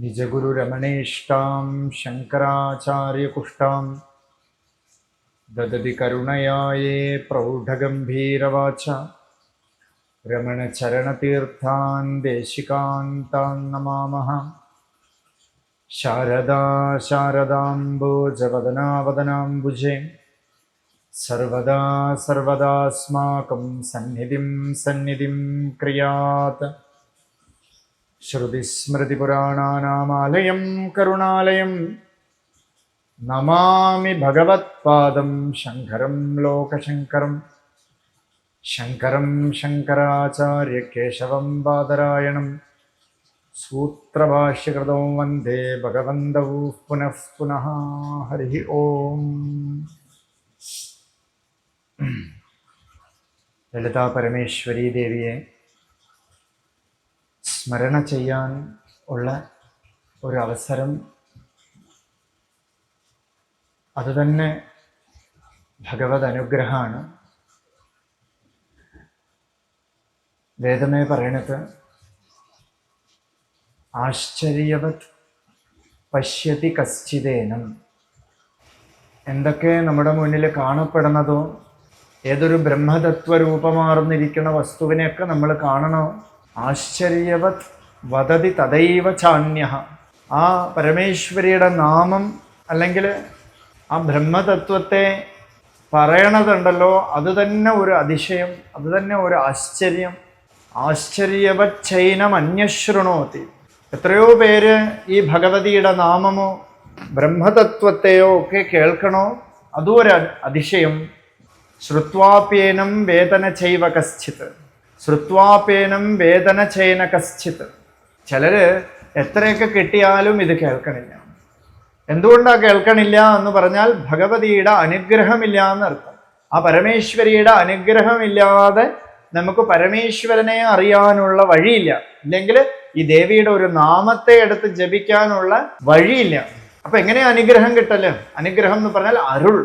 निजगुरुरमणेष्टां शङ्कराचार्यकुष्ठां ददति करुणया ये प्रौढगम्भीरवाच रमणचरणतीर्थान् देशिकान्तान् नमामः शारदा शारदाम्बोजवदनावदनाम्बुजे सर्वदा सर्वदास्माकं सन्निधिं सन्निधिं क्रियात् श्रुतिस्मृतिपुराणानामालयं करुणालयं नमामि भगवत्पादं शङ्करं लोकशङ्करं शङ्करं शङ्कराचार्यकेशवं बादरायणं सूत्रभाष्यकृतौ वन्दे भगवन्तौ पुनः पुनः हरिः ओम् ललितापरमेश्वरीदेव्ये സ്മരണ ചെയ്യാൻ ഉള്ള ഒരു അവസരം അതുതന്നെ ഭഗവത് അനുഗ്രഹമാണ്. വേദമേ പറയണത് ആശ്ചര്യവത് പശ്യതി കശ്ചിതേനം. എന്തൊക്കെ നമ്മുടെ മുന്നിൽ കാണപ്പെടുന്നതോ ഏതൊരു ബ്രഹ്മതത്വ രൂപമാർന്നിരിക്കുന്ന വസ്തുവിനെയൊക്കെ നമ്മൾ കാണണോ? ആശ്ചര്യവത് വദതി തദൈവ ചാന്യ ആ പരമേശ്വരിയുടെ നാമം അല്ലെങ്കിൽ ആ ബ്രഹ്മതത്വത്തെ പറയണതുണ്ടല്ലോ അത് തന്നെ ഒരു അതിശയം അത് തന്നെ ഒരു ആശ്ചര്യം. ആശ്ചര്യവച്ചൈനം അന്യശൃണോതി എത്രയോ പേര് ഈ ഭഗവതിയുടെ നാമമോ ബ്രഹ്മതത്വത്തെയോ ഒക്കെ കേൾക്കണോ അതും ഒരു അതിശയം. ശ്രുത്വാപ്യേനം വേദന ചെയ്വ കശ്ചിത്. ശ്രുത്വാപ്യേനം വേദന ചെയ്ന കശ്ചിത്ത് ചിലർ എത്രയൊക്കെ കിട്ടിയാലും ഇത് കേൾക്കണില്ല. എന്തുകൊണ്ടാണ് കേൾക്കണില്ല എന്ന് പറഞ്ഞാൽ ഭഗവതിയുടെ അനുഗ്രഹമില്ല എന്നർത്ഥം ആ പരമേശ്വരിയുടെ അനുഗ്രഹമില്ലാതെ നമുക്ക് പരമേശ്വരനെ അറിയാനുള്ള വഴിയില്ല. ഇല്ലെങ്കിൽ ഈ ദേവിയുടെ ഒരു നാമത്തെ എടുത്ത് ജപിക്കാനുള്ള വഴിയില്ല. അപ്പൊ എങ്ങനെയാ അനുഗ്രഹം കിട്ടൽ? അനുഗ്രഹം എന്ന് പറഞ്ഞാൽ അരുൾ.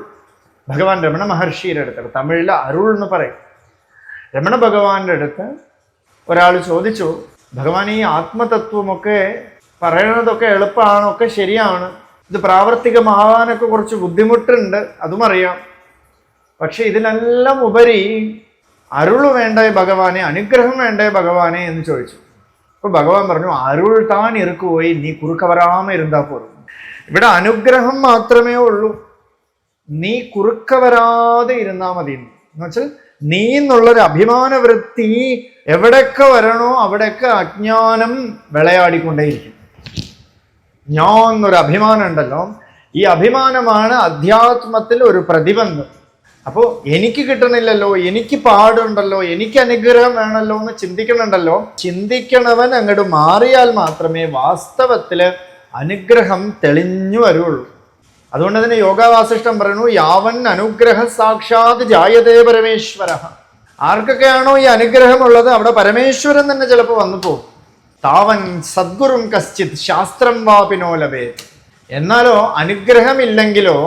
ഭഗവാൻ രമണ മഹർഷിയുടെ അടുത്ത് തമിഴിൽ അരുൾ എന്ന് പറയും. രമണ ഭഗവാന്റെ അടുത്ത് ഒരാൾ ചോദിച്ചു ഭഗവാൻ ഈ ആത്മതത്വമൊക്കെ പറയണതൊക്കെ എളുപ്പമാണ് ഒക്കെ ശരിയാണ്. ഇത് പ്രാവർത്തികമാവാനൊക്കെ കുറച്ച് ബുദ്ധിമുട്ടുണ്ട് അതും അറിയാം. പക്ഷെ ഇതിനെല്ലാം ഉപരി അരുൾ വേണ്ടേ ഭഗവാനെ അനുഗ്രഹം വേണ്ടേ ഭഗവാനെ എന്ന് ചോദിച്ചു. അപ്പൊ ഭഗവാൻ പറഞ്ഞു അരുൾ താൻ ഇറുക്കുപോയി നീ കുറുക്ക വരാമ ഇരുന്നാ പോലും. ഇവിടെ അനുഗ്രഹം മാത്രമേ ഉള്ളൂ. നീ കുറുക്ക വരാതെ ഇരുന്നാ മതി. എന്ന് വെച്ചാൽ നീ എന്നുള്ളൊരു അഭിമാന വൃത്തി എവിടെയൊക്കെ വരണോ അവിടെയൊക്കെ അജ്ഞാനം വിളയാടിക്കൊണ്ടേയിരിക്കും. ഞാൻ എന്നൊരു അഭിമാനം ഉണ്ടല്ലോ ഈ അഭിമാനമാണ് അധ്യാത്മത്തിൽ ഒരു പ്രതിബന്ധം. അപ്പോൾ എനിക്ക് കിട്ടണില്ലല്ലോ എനിക്ക് പാടുണ്ടല്ലോ എനിക്ക് അനുഗ്രഹം വേണമല്ലോ എന്ന് ചിന്തിക്കണുണ്ടല്ലോ. ചിന്തിക്കണവൻ അങ്ങോട്ട് മാറിയാൽ മാത്രമേ വാസ്തവത്തിൽ അനുഗ്രഹം തെളിഞ്ഞു വരുള്ളൂ. അതുകൊണ്ട് തന്നെ യോഗാവാസിഷ്ടം പറയുന്നു യാവൻ അനുഗ്രഹ സാക്ഷാത് ജായതേ പരമേശ്വര. ആർക്കൊക്കെയാണോ ഈ അനുഗ്രഹമുള്ളത് അവിടെ പരമേശ്വരൻ തന്നെ ചിലപ്പോൾ വന്നു പോകും. താവൻ സദ്ഗുരും കശ്ചിത് ശാസ്ത്രം വാപിനോ ലഭേ എന്നാലോ അനുഗ്രഹമില്ലെങ്കിലോ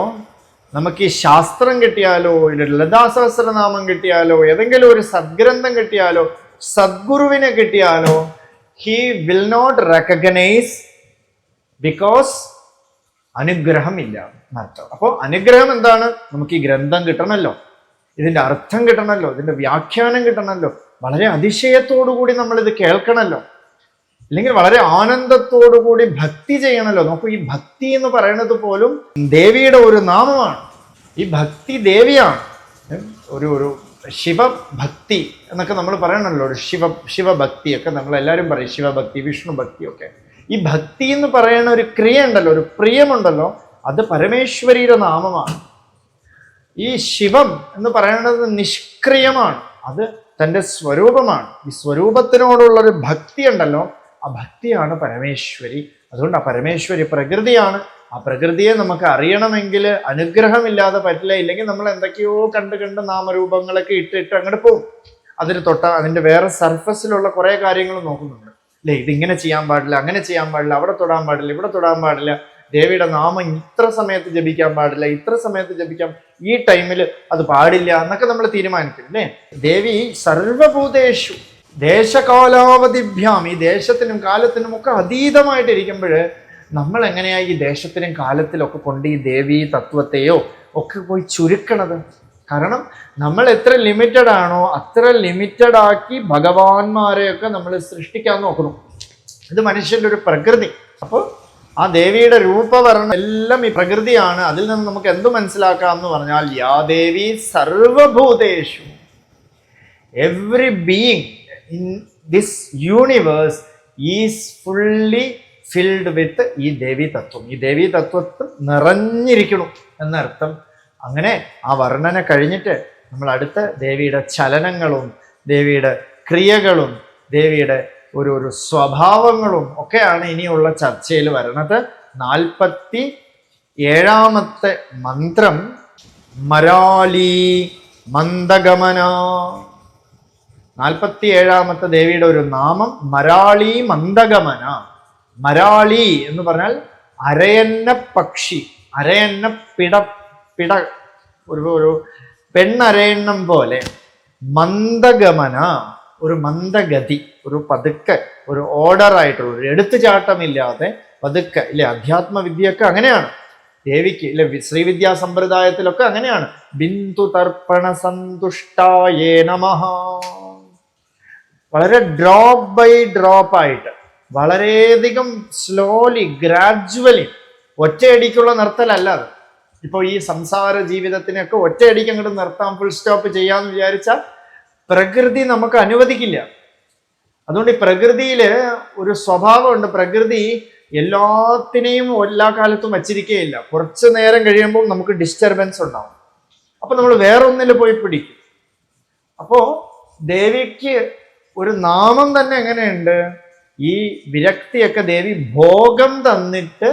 നമുക്ക് ഈ ശാസ്ത്രം കിട്ടിയാലോ ഇല്ല ലതാ സഹസ്രനാമം കിട്ടിയാലോ ഏതെങ്കിലും ഒരു സദ്ഗ്രന്ഥം കിട്ടിയാലോ സദ്ഗുരുവിനെ കിട്ടിയാലോ he will not recognise because അനുഗ്രഹം ഇല്ല എന്നർത്ഥം അപ്പോൾ അനുഗ്രഹം എന്താണ്? നമുക്ക് ഈ ഗ്രന്ഥം കിട്ടണമല്ലോ ഇതിന്റെ അർത്ഥം കിട്ടണമല്ലോ ഇതിന്റെ വ്യാഖ്യാനം കിട്ടണമല്ലോ വളരെ കൂടി നമ്മൾ ഇത് കേൾക്കണമല്ലോ അല്ലെങ്കിൽ വളരെ ആനന്ദത്തോടു കൂടി ഭക്തി ചെയ്യണമല്ലോ നോക്കൂ ഈ ഭക്തി എന്ന് പറയുന്നത് പോലും ദേവിയുടെ ഒരു നാമമാണ്. ഈ ഭക്തി ദേവിയാണ്. ഒരു ഒരു ശിവഭക്തി എന്നൊക്കെ നമ്മൾ പറയണമല്ലോ ഒരു ശിവ ശിവഭക്തിയൊക്കെ നമ്മൾ എല്ലാവരും പറയും. ശിവഭക്തി വിഷ്ണു ഭക്തി ഒക്കെ ഈ ഭക്തി എന്ന് പറയുന്ന ഒരു ക്രിയ ഉണ്ടല്ലോ ഒരു പ്രിയമുണ്ടല്ലോ അത് പരമേശ്വരിയുടെ നാമമാണ്. ഈ ശിവം എന്ന് പറയുന്നത് നിഷ്ക്രിയമാണ് അത് തന്റെ സ്വരൂപമാണ്. ഈ സ്വരൂപത്തിനോടുള്ള ഒരു ഭക്തി ഉണ്ടല്ലോ ആ ഭക്തിയാണ് പരമേശ്വരി. അതുകൊണ്ട് ആ പരമേശ്വരി പ്രകൃതിയാണ്. ആ പ്രകൃതിയെ നമുക്ക് അറിയണമെങ്കിൽ അനുഗ്രഹമില്ലാതെ പറ്റില്ല ഇല്ലെങ്കിൽ നമ്മൾ എന്തൊക്കെയോ കണ്ട് കണ്ട് നാമരൂപങ്ങളൊക്കെ ഇട്ടിട്ട് അങ്ങോട്ട് പോകും. അതിന് തൊട്ട അതിന്റെ വേറെ സർഫസിലുള്ള കുറേ കാര്യങ്ങൾ നോക്കുന്നുണ്ട്. അല്ലേ ഇതിങ്ങനെ ചെയ്യാൻ പാടില്ല അങ്ങനെ ചെയ്യാൻ പാടില്ല അവിടെ തൊടാൻ പാടില്ല ഇവിടെ തൊടാൻ പാടില്ല. ദേവിയുടെ നാമം ഇത്ര സമയത്ത് ജപിക്കാൻ പാടില്ല ഇത്ര സമയത്ത് ജപിക്കാം ഈ ടൈമിൽ അത് പാടില്ല എന്നൊക്കെ നമ്മൾ തീരുമാനിക്കും അല്ലേ ദേവി സർവഭൂതേഷു ദേശകാലാവധിഭ്യാം ഈ ദേശത്തിനും കാലത്തിനും ഒക്കെ അതീതമായിട്ടിരിക്കുമ്പോൾ നമ്മൾ എങ്ങനെയായി ഈ ദേശത്തിനും കാലത്തിലൊക്കെ കൊണ്ട് ഈ ദേവീ തത്വത്തെയോ ഒക്കെ പോയി ചുരുക്കണത്? കാരണം നമ്മൾ എത്ര ലിമിറ്റഡ് ആണോ അത്ര ലിമിറ്റഡ് ആക്കി ഭഗവാന്മാരെയൊക്കെ നമ്മൾ സൃഷ്ടിക്കാൻ നോക്കുന്നു. ഇത് മനുഷ്യന്റെ ഒരു പ്രകൃതി. അപ്പോൾ ആ ദേവിയുടെ രൂപവർണം എല്ലാം ഈ പ്രകൃതിയാണ്. അതിൽ നിന്ന് നമുക്ക് എന്ത് മനസ്സിലാക്കാം എന്ന് പറഞ്ഞാൽ യാ ദേവി സർവഭൂതേഷു. Every being in this universe is fully filled with ഈ ദേവി തത്വം ഈ ദേവി തത്വത്തിൽ നിറഞ്ഞിരിക്കണം എന്നർത്ഥം അങ്ങനെ ആ വർണന കഴിഞ്ഞിട്ട് നമ്മൾ അടുത്ത ദേവിയുടെ ചലനങ്ങളും ദേവിയുടെ ക്രിയകളും ദേവിയുടെ ഒരു ഒരു സ്വഭാവങ്ങളും ഒക്കെയാണ് ഇനിയുള്ള ചർച്ചയിൽ വരുന്നത് നാൽപ്പത്തി ഏഴാമത്തെ മന്ത്രം മരാളി മന്ദഗമന. നാൽപ്പത്തി ഏഴാമത്തെ ദേവിയുടെ ഒരു നാമം മരാളി മന്ദഗമന. മരാളി എന്ന് പറഞ്ഞാൽ അരയന്ന പക്ഷി അരയന്ന പിട പിട ഒരു ഒരു പെണ്ണരയണ്ണം പോലെ മന്ദഗമന ഒരു മന്ദഗതി ഒരു പതുക്കെ ഒരു ഓർഡർ ആയിട്ടുള്ള ഒരു എടുത്തുചാട്ടമില്ലാതെ പതുക്കെ ഇല്ലേ അധ്യാത്മവിദ്യയൊക്കെ അങ്ങനെയാണ്. ദേവിക്ക് ഇല്ലെ ശ്രീവിദ്യാ സമ്പ്രദായത്തിലൊക്കെ അങ്ങനെയാണ്. ബിന്ദു തർപ്പണ സന്തുഷ്ടായേ നമ. വളരെ ഡ്രോപ്പ് ബൈ ഡ്രോപ്പ് ആയിട്ട് വളരെയധികം സ്ലോലി ഗ്രാജുവലി ഒറ്റയടിക്കുള്ള നിർത്തലല്ല അത്. ഇപ്പോൾ ഈ സംസാര ജീവിതത്തിനൊക്കെ ഒറ്റയടിക്ക് അങ്ങോട്ട് നിർത്താം ഫുൾ സ്റ്റോപ്പ് ചെയ്യാന്ന് വിചാരിച്ചാൽ പ്രകൃതി നമുക്ക് അനുവദിക്കില്ല. അതുകൊണ്ട് ഈ പ്രകൃതിയിൽ ഒരു സ്വഭാവമുണ്ട്. പ്രകൃതി എല്ലാത്തിനെയും എല്ലാ കാലത്തും വച്ചിരിക്കുകയില്ല കുറച്ച് നേരം കഴിയുമ്പോൾ നമുക്ക് ഡിസ്റ്റർബൻസ് ഉണ്ടാവും. അപ്പോൾ നമ്മൾ വേറൊന്നിൽ പോയി പിടിക്കും. അപ്പോൾ ദേവിക്ക് ഒരു നാമം തന്നെ എങ്ങനെയുണ്ട്? ഈ വിരക്തിയൊക്കെ ദേവി ഭോഗം തന്നിട്ട്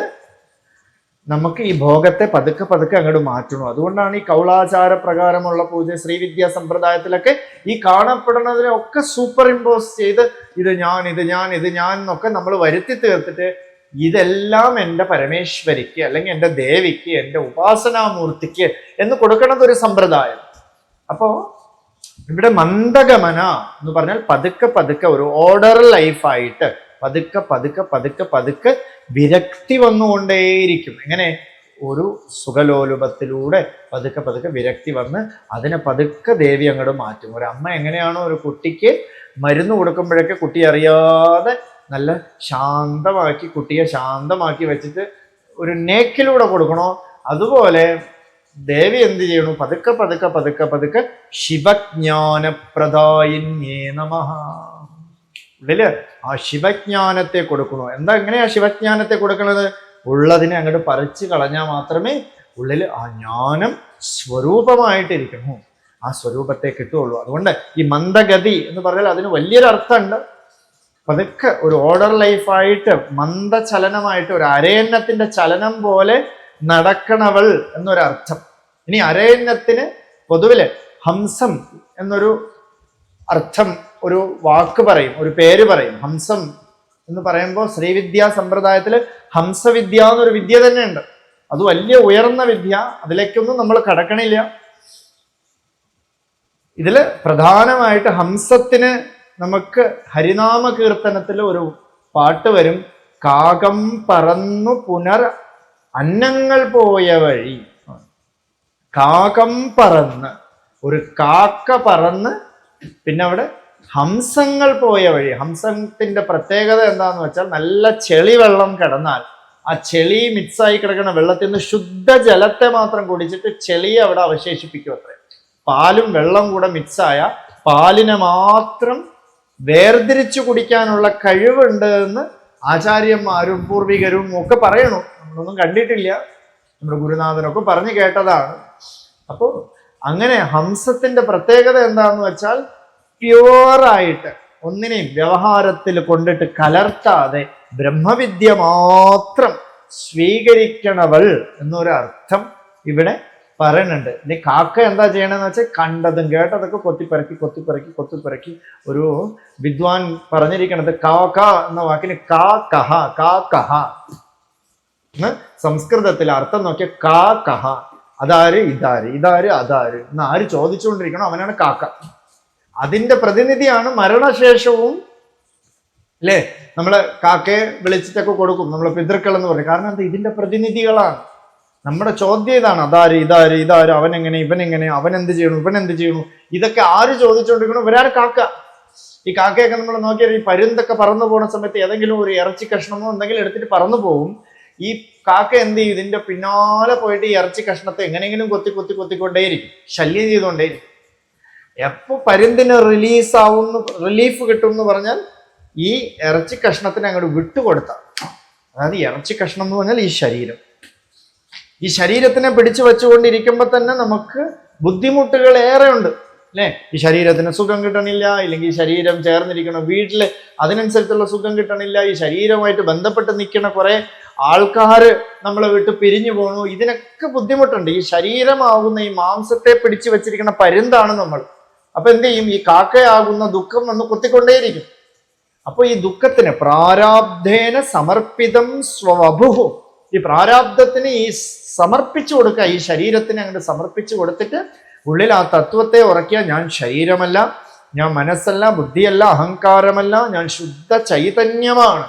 നമുക്ക് ഈ ഭോഗത്തെ പതുക്കെ പതുക്കെ അങ്ങോട്ട് മാറ്റണം. അതുകൊണ്ടാണ് ഈ കൗളാചാര പ്രകാരമുള്ള പൂജ ശ്രീവിദ്യാ സമ്പ്രദായത്തിലൊക്കെ ഈ കാണപ്പെടുന്നതിനെ ഒക്കെ സൂപ്പർ ഇമ്പോസ് ചെയ്ത് ഇത് ഞാൻ ഇത് ഞാൻ ഇത് ഞാൻ എന്നൊക്കെ നമ്മൾ വരുത്തി തീർത്തിട്ട് ഇതെല്ലാം എന്റെ പരമേശ്വരിക്ക് അല്ലെങ്കിൽ എന്റെ ദേവിക്ക് എന്റെ ഉപാസനാമൂർത്തിക്ക് എന്ന് കൊടുക്കണത് ഒരു സമ്പ്രദായം. അപ്പോ ഇവിടെ മന്ദഗമന എന്ന് പറഞ്ഞാൽ പതുക്കെ പതുക്കെ ഒരു ഓർഡർ ലൈഫായിട്ട് പതുക്കെ പതുക്കെ പതുക്കെ പതുക്കെ വിരക്തി വന്നുകൊണ്ടേയിരിക്കും. എങ്ങനെ? ഒരു സുഖലോലുപത്തിലൂടെ പതുക്കെ പതുക്കെ വിരക്തി വന്ന് അതിനെ പതുക്കെ ദേവി അങ്ങോട്ട് മാറ്റും. ഒരു അമ്മ എങ്ങനെയാണോ ഒരു കുട്ടിക്ക് മരുന്ന് കൊടുക്കുമ്പോഴൊക്കെ കുട്ടി അറിയാതെ നല്ല ശാന്തമാക്കി കുട്ടിയെ ശാന്തമാക്കി വെച്ചിട്ട് ഒരു നേക്കിലൂടെ കൊടുക്കണോ? അതുപോലെ ദേവി എന്ത് ചെയ്യണു? പതുക്കെ പതുക്കെ പതുക്കെ പതുക്കെ ശിവജ്ഞാനപ്രദായിന്യേ നമഃ ഉള്ളിൽ ആ ശിവജ്ഞാനത്തെ കൊടുക്കണു? എന്താ എങ്ങനെയാ ശിവജ്ഞാനത്തെ കൊടുക്കണത്? ഉള്ളതിനെ അങ്ങോട്ട് പറിച്ചു കളഞ്ഞാൽ മാത്രമേ ഉള്ളിൽ ആ ജ്ഞാനം സ്വരൂപമായിട്ടിരിക്കണു. ആ സ്വരൂപത്തെ കിട്ടുകയുള്ളൂ. അതുകൊണ്ട് ഈ മന്ദഗതി എന്ന് പറഞ്ഞാൽ അതിന് വലിയൊരു അർത്ഥമുണ്ട്. പതുക്കെ ഒരു ഓർഡർ ലൈഫായിട്ട് മന്ദചലനമായിട്ട് ഒരു അരയന്നത്തിന്റെ ചലനം പോലെ നടക്കണവൾ എന്നൊരർത്ഥം. ഇനി അരയന്നത്തിന് പൊതുവിൽ ഹംസം എന്നൊരു അർത്ഥം ഒരു വാക്ക് പറയും ഒരു പേര് പറയും ഹംസം എന്ന് പറയുമ്പോൾ ശ്രീവിദ്യാ സമ്പ്രദായത്തിൽ ഹംസവിദ്യ എന്നൊരു വിദ്യ തന്നെയുണ്ട്. അത് വലിയ ഉയർന്ന വിദ്യ അതിലേക്കൊന്നും നമ്മൾ കടക്കണില്ല. ഇതിൽ പ്രധാനമായിട്ട് ഹംസത്തിന് നമുക്ക് ഹരിനാമ കീർത്തനത്തിൽ ഒരു പാട്ട് വരും കാകം പറന്നു പുനർ അന്നങ്ങൾ പോയ വഴി കാകം പറന്ന് ഒരു കാക്ക പറന്ന് പിന്നെ അവിടെ ഹംസങ്ങൾ പോയ വഴി ഹംസത്തിന്റെ പ്രത്യേകത എന്താന്ന് വെച്ചാൽ നല്ല ചെളി വെള്ളം കിടന്നാൽ ആ ചെളി മിക്സായി കിടക്കുന്ന വെള്ളത്തിൽ നിന്ന് ശുദ്ധജലത്തെ മാത്രം കുടിച്ചിട്ട് ചെളി അവിടെ അവശേഷിപ്പിക്കും അത്രേ. പാലും വെള്ളം കൂടെ മിക്സായ പാലിനെ മാത്രം വേർതിരിച്ചു കുടിക്കാനുള്ള കഴിവുണ്ട് എന്ന് ആചാര്യന്മാരും പൂർവികരും ഒക്കെ പറയണു. നമ്മളൊന്നും കണ്ടിട്ടില്ല. നമ്മുടെ ഗുരുനാഥനൊക്കെ പറഞ്ഞു കേട്ടതാണ്. അപ്പോൾ അങ്ങനെ ഹംസത്തിന്റെ പ്രത്യേകത എന്താണെന്ന് വെച്ചാൽ പ്യുവറായിട്ട് ഒന്നിനെയും വ്യവഹാരത്തിൽ കൊണ്ടിട്ട് കലർത്താതെ ബ്രഹ്മവിദ്യ മാത്രം സ്വീകരിക്കണവൾ എന്നൊരർത്ഥം ഇവിടെ പറയുന്നുണ്ട്. ഇനി കാക്ക എന്താ ചെയ്യണമെന്ന് വെച്ചാൽ കണ്ടതും കേട്ടതൊക്കെ കൊത്തിപ്പറക്കി കൊത്തിപ്പറക്കി കൊത്തിപ്പറക്കി ഒരു വിദ്വാൻ പറഞ്ഞിരിക്കണത് കാക്ക എന്ന വാക്കിന് കാ കഹ കാ കഹ സംസ്കൃതത്തിൽ അർത്ഥം നോക്കിയ കാ കഹ അതാര് ഇതാര് ഇതാര് അതാര് എന്ന് ആര് ചോദിച്ചുകൊണ്ടിരിക്കണോ അവനാണ് കാക്ക. അതിന്റെ പ്രതിനിധിയാണ് മരണശേഷവും അല്ലേ നമ്മൾ കാക്കയെ വിളിച്ചിട്ടൊക്കെ കൊടുക്കും. നമ്മളെ പിതൃക്കൾ എന്ന് പറയും. കാരണം എന്താ? ഇതിന്റെ പ്രതിനിധികളാണ്. നമ്മുടെ ചോദ്യം ഇതാണ്. അതാര് ഇതാര് ഇതാര് അവൻ എങ്ങനെ ഇവൻ എങ്ങനെ അവൻ എന്ത് ചെയ്യണു ഇവൻ എന്ത് ചെയ്യണു? ഇതൊക്കെ ആര് ചോദിച്ചുകൊണ്ടിരിക്കണം ഇവരാണ് കാക്ക. ഈ കാക്കയൊക്കെ നമ്മൾ നോക്കിയാൽ ഈ പരുന്തൊക്കെ പറന്നു പോകുന്ന സമയത്ത് ഏതെങ്കിലും ഒരു ഇറച്ചി കഷ്ണമോ എന്തെങ്കിലും എടുത്തിട്ട് പറന്നു പോകും ഈ കാക്ക എന്ത് ചെയ്യും? ഇതിന്റെ പിന്നാലെ പോയിട്ട് ഈ ഇറച്ചി കഷ്ണത്തെ എങ്ങനെയെങ്കിലും കൊത്തി കൊത്തി കൊത്തിക്കൊണ്ടേയിരിക്കും. ശല്യം ചെയ്തുകൊണ്ടേയിരിക്കും. എപ്പോ പരുന്തിന് റിലീസ് ആവുന്ന റിലീഫ് കിട്ടും എന്ന് പറഞ്ഞാൽ ഈ ഇറച്ചി കഷ്ണത്തിന് അങ്ങോട്ട് വിട്ടുകൊടുത്ത. അതായത് ഇറച്ചി കഷ്ണം എന്ന് പറഞ്ഞാൽ ഈ ശരീരം. ഈ ശരീരത്തിനെ പിടിച്ചു വെച്ചുകൊണ്ടിരിക്കുമ്പോൾ തന്നെ നമുക്ക് ബുദ്ധിമുട്ടുകൾ ഏറെ ഉണ്ട് അല്ലേ? ഈ ശരീരത്തിന് സുഖം കിട്ടണില്ല ഇല്ലെങ്കിൽ ശരീരം ചേർന്നിരിക്കണം വീട്ടിൽ അതിനനുസരിച്ചുള്ള സുഖം കിട്ടണില്ല ഈ ശരീരമായിട്ട് ബന്ധപ്പെട്ട് നിൽക്കുന്ന കുറെ ആൾക്കാർ നമ്മളെ വിട്ട് പിരിഞ്ഞു പോകണു ഇതിനൊക്കെ ബുദ്ധിമുട്ടുണ്ട്. ഈ ശരീരമാകുന്ന ഈ മാംസത്തെ പിടിച്ചു വെച്ചിരിക്കുന്ന പരുന്താണ് നമ്മൾ. അപ്പൊ എന്ത് ചെയ്യും? ഈ കാക്കയാകുന്ന ദുഃഖം വന്ന് കുത്തിക്കൊണ്ടേയിരിക്കും. അപ്പൊ ഈ ദുഃഖത്തിന് പ്രാരാബ്ധേന സമർപ്പിതം സ്വബുഹു ഈ പ്രാരാബ്ധത്തിന് ഈ സമർപ്പിച്ചു കൊടുക്കുക ഈ ശരീരത്തിന് അങ്ങോട്ട് സമർപ്പിച്ചു കൊടുത്തിട്ട് ഉള്ളിൽ ആ തത്വത്തെ ഉറക്കിയ ഞാൻ ശരീരമല്ല ഞാൻ മനസ്സല്ല ബുദ്ധിയല്ല അഹങ്കാരമല്ല ഞാൻ ശുദ്ധ ചൈതന്യമാണ്.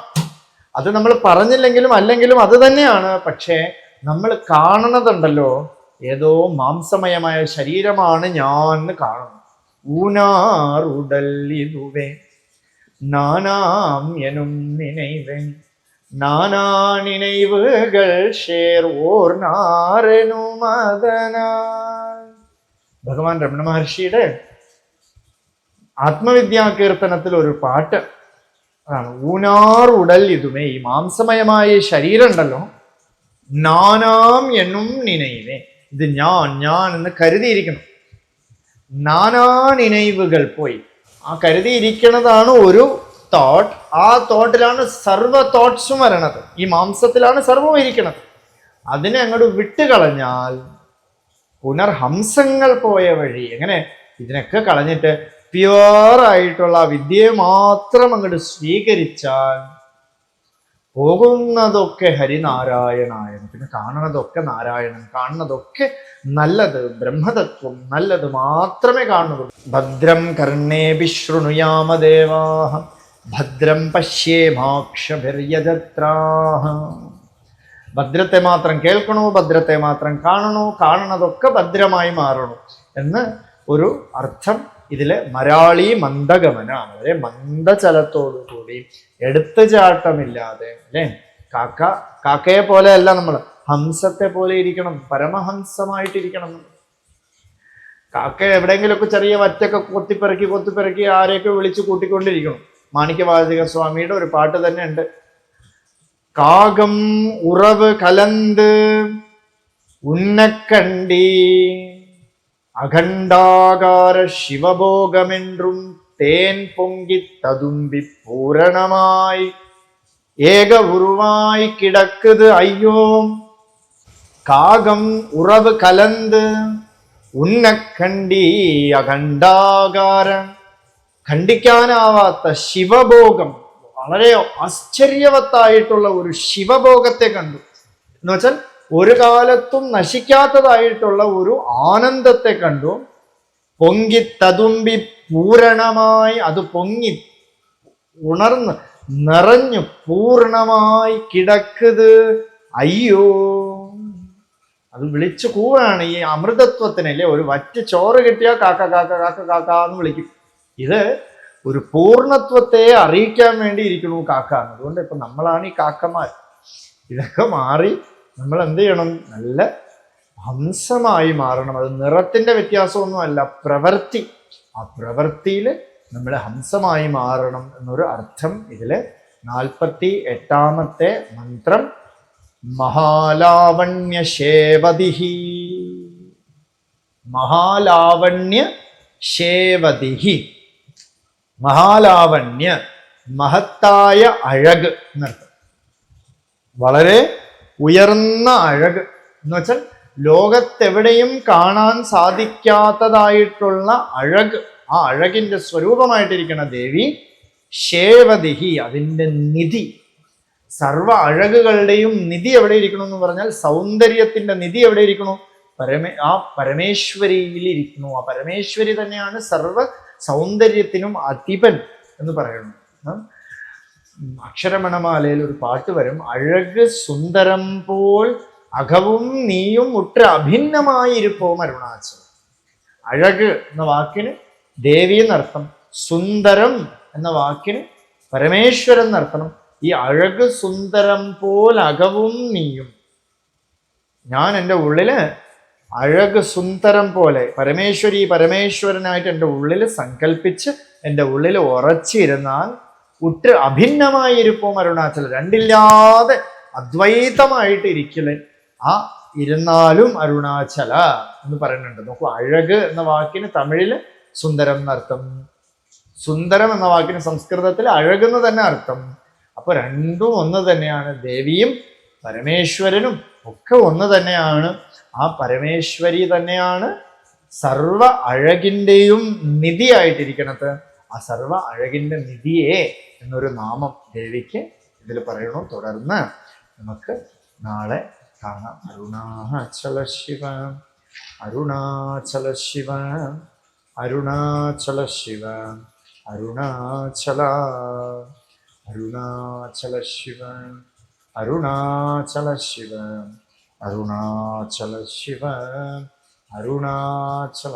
അത് നമ്മൾ പറഞ്ഞില്ലെങ്കിലും അല്ലെങ്കിലും അത് തന്നെയാണ്. പക്ഷേ നമ്മൾ കാണുന്നതുണ്ടല്ലോ ഏതോ മാംസമയമായ ശരീരമാണ് ഞാൻ എന്ന് ஊனாருடல் இதுவே நானாம் எனும் நினைவென் நானா நினைவுகள் ஷேர் ஓர் நாரெனும் அதனால் ഭഗവാൻ രമണ മഹർഷിയുടെ ആത്മവിദ്യാകീർത്തനത്തിൽ ഒരു പാട്ട്. അതാണ് ഊനാറുടൽ ഇതുമേ ഈ മാംസമയമായ ശരീരം ഉണ്ടല്ലോ നാനാം എണ്ണും നിനയിനെ ഇത് ഞാൻ ഞാൻ എന്ന് കരുതിയിരിക്കണം നാനാ നിനൈവുകൾ പോയി. ആ കരുതിയിരിക്കുന്നതാണ് ഒരു തോട്ട് ആ തോട്ടിലാണ് സർവ തോട്ട്സും വരണത്. ഈ മാംസത്തിലാണ് സർവവും ഇരിക്കുന്നത് അതിനെ അങ്ങോട്ട് വിട്ടുകളഞ്ഞാൽ പുനർഹംസങ്ങൾ പോയ വഴി എങ്ങനെ? ഇതിനൊക്കെ കളഞ്ഞിട്ട് പ്യുവറായിട്ടുള്ള വിദ്യയെ മാത്രം അങ്ങോട്ട് സ്വീകരിച്ചാൽ പോകുന്നതൊക്കെ ഹരിനാരായണായൻ പിന്നെ കാണുന്നതൊക്കെ നാരായണൻ കാണുന്നതൊക്കെ നല്ലത് ബ്രഹ്മതത്വം നല്ലത് മാത്രമേ കാണുന്നുള്ളൂ. ഭദ്രം കർണേ ശൃണുയാമദേവാഹ ഭദ്രം പശ്യേമാക്ഷഭിര്യജത്രാഹ ഭദ്രത്തെ മാത്രം കേൾക്കണു ഭദ്രത്തെ മാത്രം കാണണു കാണണതൊക്കെ ഭദ്രമായി മാറണു എന്ന് ഒരു അർത്ഥം ഇതിൽ മരാളി മന്ദഗമന വളരെ മന്ദചലത്തോടു കൂടി എടുത്തുചാട്ടമില്ലാതെ അല്ലേ? കാക്ക കാക്കയെ പോലെ അല്ല നമ്മൾ ഹംസത്തെ പോലെ ഇരിക്കണം. പരമഹംസമായിട്ടിരിക്കണം കാക്ക എവിടെയെങ്കിലുമൊക്കെ ചെറിയ വറ്റൊക്കെ കൊത്തിപ്പിറക്കി കൊത്തിപ്പിറക്കി ആരെയൊക്കെ വിളിച്ചു കൂട്ടിക്കൊണ്ടിരിക്കണം. മാണിക്യവാചക സ്വാമിയുടെ ഒരു പാട്ട് തന്നെ ഉണ്ട് കാകം ഉറവ് കലന്ത് ഉന്നക്കണ്ടി அகண்டாகார சிவபோகமென்றும் தேன் பொங்கி ததும்பி பூரணமாய் ஏக உருவாய் கிடக்குது ஐயோ காகம் உறவு கலந்து ഉന്നക്കണ്ടി അഖണ്ഡാകാര ഖണ്ഡിക്കാനാവാത്ത ശിവഭോഗം വളരെ ആശ്ചര്യവത്തായിട്ടുള്ള ഒരു ശിവഭോഗത്തെ കണ്ടു എന്ന് വെച്ചാൽ ഒരു കാലത്തും നശിക്കാത്തതായിട്ടുള്ള ഒരു ആനന്ദത്തെ കണ്ടു. പൊങ്കി തതുമ്പി പൂരണമായി അത് പൊങ്ങി ഉണർന്ന് നിറഞ്ഞു പൂർണമായി കിടക്കുത് അയ്യോ. അത് വിളിച്ചു കൂവാണ് ഈ അമൃതത്വത്തിനല്ലേ? ഒരു വറ്റ് ചോറ് കിട്ടിയാൽ കാക്ക കാക്ക കാക്ക കാക്ക എന്ന് വിളിക്കും. ഇത് ഒരു പൂർണത്വത്തെ അറിയിക്കാൻ വേണ്ടി ഇരിക്കുന്നു കാക്ക. അതുകൊണ്ട് ഇപ്പൊ നമ്മളാണ് ഈ കാക്കമാർ. ഇതൊക്കെ മാറി നമ്മൾ എന്ത് ചെയ്യണം നല്ല ഹംസമായി മാറണം. അത് നിറത്തിന്റെ വ്യത്യാസമൊന്നുമല്ല പ്രവൃത്തി. ആ പ്രവൃത്തിയിൽ നമ്മൾ ഹംസമായി മാറണം എന്നൊരു അർത്ഥം ഇതിൽ നാൽപ്പത്തി എട്ടാമത്തെ മന്ത്രം മഹാലാവണ്യ ശേവതിഹി മഹാലാവണ്യ ശേവതിഹി മഹാലാവണ്യ മഹത്തായ അഴക് എന്നർത്ഥം. വളരെ ഉയർന്ന അഴക്. എന്ന് വെച്ചാൽ ലോകത്തെവിടെയും കാണാൻ സാധിക്കാത്തതായിട്ടുള്ള അഴക്. ആ അഴകിന്റെ സ്വരൂപമായിട്ടിരിക്കുന്ന ദേവി ശേവതിഹി അതിന്റെ നിധി. സർവ അഴകുകളുടെയും നിധി എവിടെ ഇരിക്കണം എന്ന് പറഞ്ഞാൽ സൗന്ദര്യത്തിന്റെ നിധി എവിടെ ഇരിക്കണു? പരമേ ആ പരമേശ്വരിയിൽ ഇരിക്കുന്നു. ആ പരമേശ്വരി തന്നെയാണ് സർവ സൗന്ദര്യത്തിനും അധിപൻ എന്ന് പറയുന്നു. ഉം. അക്ഷരമണമാലയിൽ ഒരു പാട്ട് വരും. അഴക് സുന്ദരം പോൽ അകവും നീയും ഒട്ട് അഭിന്നമായിരിപ്പോം അരുണാചലം. അഴക് എന്ന വാക്കിന് ദേവി എന്നർത്ഥം സുന്ദരം എന്ന വാക്കിന് പരമേശ്വരൻ എന്നർത്ഥം. ഈ അഴക് സുന്ദരം പോൽ അകവും നീയും. ഞാൻ എന്റെ ഉള്ളിൽ അഴക് സുന്ദരം പോലെ പരമേശ്വരി പരമേശ്വരനായിട്ട് എന്റെ ഉള്ളിൽ സങ്കല്പിച്ച് എന്റെ ഉള്ളിൽ ഉറച്ചിരുന്നാൽ ഉറ്റ് അഭിന്നമായിരിക്കും അരുണാചലം രണ്ടില്ലാതെ അദ്വൈതമായിട്ട് ഇരിക്കൽ. ആ ഇരുന്നാലും അരുണാചല എന്ന് പറയുന്നുണ്ട്. നോക്കൂ അഴക് എന്ന വാക്കിന് തമിഴിൽ സുന്ദരം എന്നർത്ഥം. സുന്ദരം എന്ന വാക്കിന് സംസ്കൃതത്തിൽ അഴകെന്ന് തന്നെ അർത്ഥം. അപ്പൊ രണ്ടും ഒന്ന് തന്നെയാണ്. ദേവിയും പരമേശ്വരനും ഒക്കെ ഒന്ന് തന്നെയാണ്. ആ പരമേശ്വരി തന്നെയാണ് സർവ അഴകിന്റെയും നിധിയായിട്ടിരിക്കണത്. ആ സർവ അഴകിന്റെ നിധിയെ എന്നൊരു നാമം ദേവിക്ക് ഇതിൽ പറയണു തുടർന്ന് നമുക്ക് നാളെ കാണാം. അരുണാചല ശിവ അരുണാചല ശിവ അരുണാചല ശിവ അരുണാചല അരുണാചല ശിവ അരുണാചല ശിവ അരുണാചല ശിവ അരുണാചല